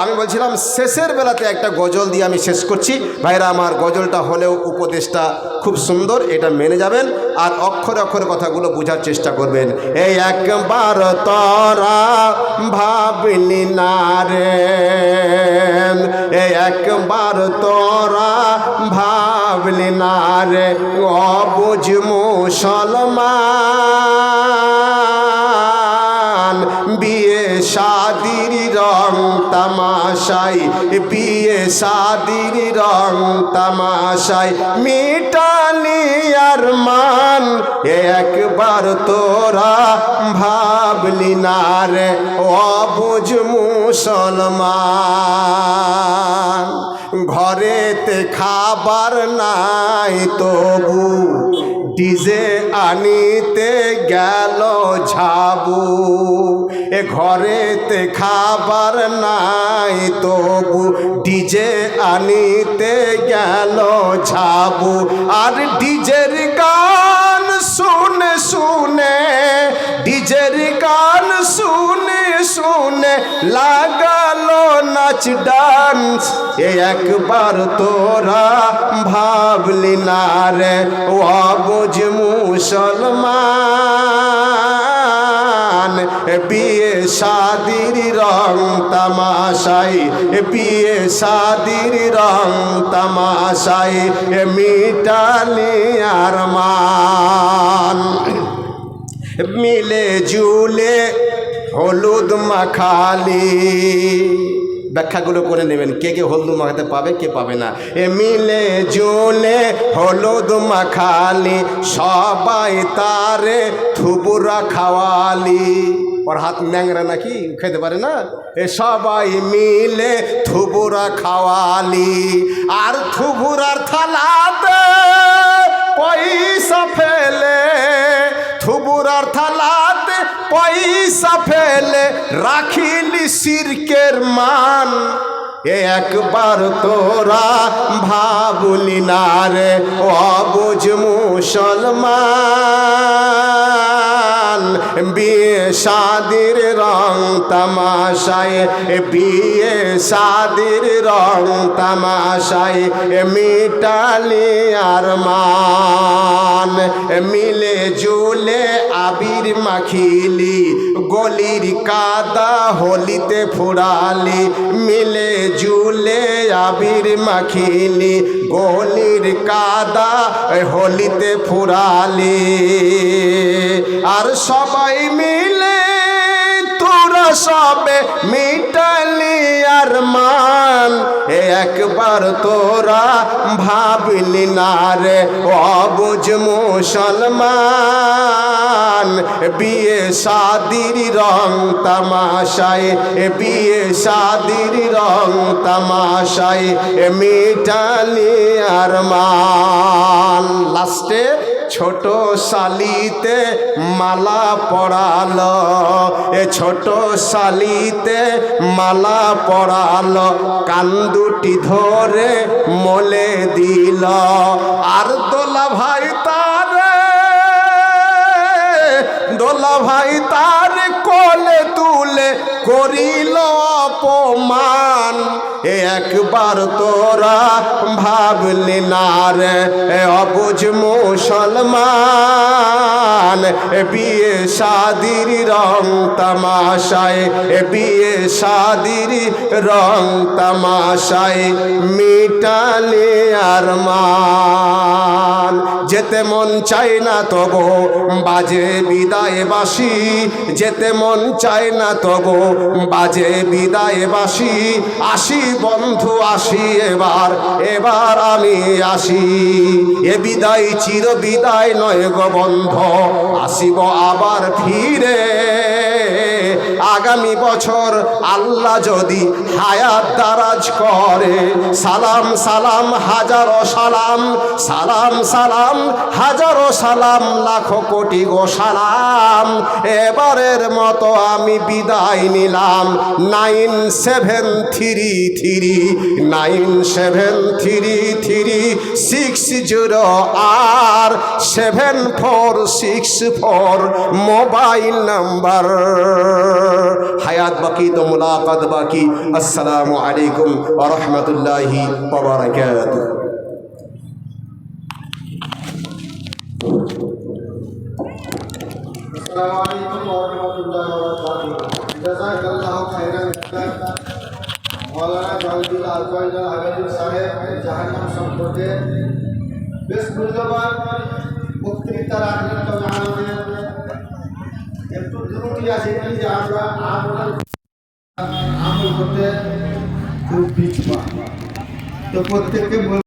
আমি বলছিলাম, শেষের বেলাতে একটা গজল দিয়ে আমি শেষ করছি। ভাইরা, আমার গজলটা হলেও উপদেশটা খুব সুন্দর, এটা মেনে যাবেন আর অক্ষরে অক্ষরে কথাগুলো বোঝার চেষ্টা করবেন। এই একবার তরা ভাবলি না রে, এই একবার তোরা ভাবলি না রে অবুঝ মুসলমান। তামাশাই, বিয়ে শাদির রং তামাশাই। মিটালি আর মান, একবার তোরা ভাবলি না রে অবুঝ মুসলমান। ঘরেতে খাবার নাই তবু ডিজে আনিতে গেল ঝাবু। এ ঘরেতে খাবার নাই তবু, ডিজে আনিতে গেল ঝাবু। আর ডিজের গান শুনে শুনে শুনে লাগালো নাচ ডান্স। এ একবার তোরা ভাবলি না রে বুঝ মুসলমান। বিয়ে শাদির রং তামাশাই বিয়ে শাদির রং তামাশাই মিটালি আর মান মিলে জুলে হলুদ মাখালি। ব্যাখ্যাগুলো করে নেবেন। কে কে হলুদ মাখাতে পাবে, কে পাবে না। এ মিলে জুলে হলুদ মাখালি, সবাই তারে থুবুরা খাওয়ালি। ওর হাত ন্যাংরা নাকি? খেতে পারে না? এ সবাই মিলে থুবুরা খাওয়ালি। আর থুবুরার থালাতে পয়সা ফেলে রাখিলি সিরকের মান। একবার তোরা ভাবলি না রে অবুঝ মুসলমান। বিয়ে শাদির রং তামাশায়, বিয়ে শাদির রং তামাশায়, মিটালি আর মান। মিলে জুলে আবির মাখিলি, গলির কাদা হোলিতে ফুরালি, মিলে জুলে আবির মাখিলি, গলির কাদা হোলিতে ফুরালি। আর সবাই মিলে তোরা সবে মিটালি আর মান একবার তোরা ভাবলি না রে, অবুঝ মুসলমান। বিয়ে শাদির রং তামাশায়, বিয়ে শাদির রং তামাশায়, মিটালি আর মান লাস্টে ছোট শালিতে মালা পড়ালো। এ ছোট শালিতে মালা পড়াল। পড়ালো কান্দুটি ধরে মলে দিল। আর দোলা ভাই তারে, দোলা ভাই তার কোলে তুলে করিল অপমান। একবার তোরা ভাবলি না রে মুসলমান। বিয়ে শাদির রং তামাশায় বিয়ে শাদির রং তামাশায়, মিটালে আর মান। যেতে মন চাই না তবু বাজে বিদায় বাসি যেতে মন চাই না তবু বাজে বিদায় বাসি আসি বন্ধু, আসি এবার এবার আমি আসি। এ বিদায় চির বিদায় নয় গো বন্ধ, আসিব আবার ফিরে। আগামী বছর আল্লাহ যদি হায়াত দারাজ করে, সালাম সালাম, হাজারো সালাম সালাম সালাম, হাজারো সালাম, লাখো কোটি গো সালাম। এবারের মতো আমি বিদায় নিলাম। Nine seven three three, nine seven three three, six zero আর seven four six four, mobile number. হায়াত বাকি তো মুলাকাত বাকি আসসালামু আলাইকুম ওয়া রাহমাতুল্লাহি ওয়া বারাকাতুহু السلام عليكم ورحمة الله وبركاته جزاك الله خيرا মৌলানা জলদিল আলফাইজ আবেদুল সাহেব জাহান্নাম সম্পর্কে বেশ মূল্যবান বক্তৃতা রাখলেন তবে আমাদের একটু আছে কি যে আমরা আমল করতে খুব পিছপা। তো প্রত্যেককে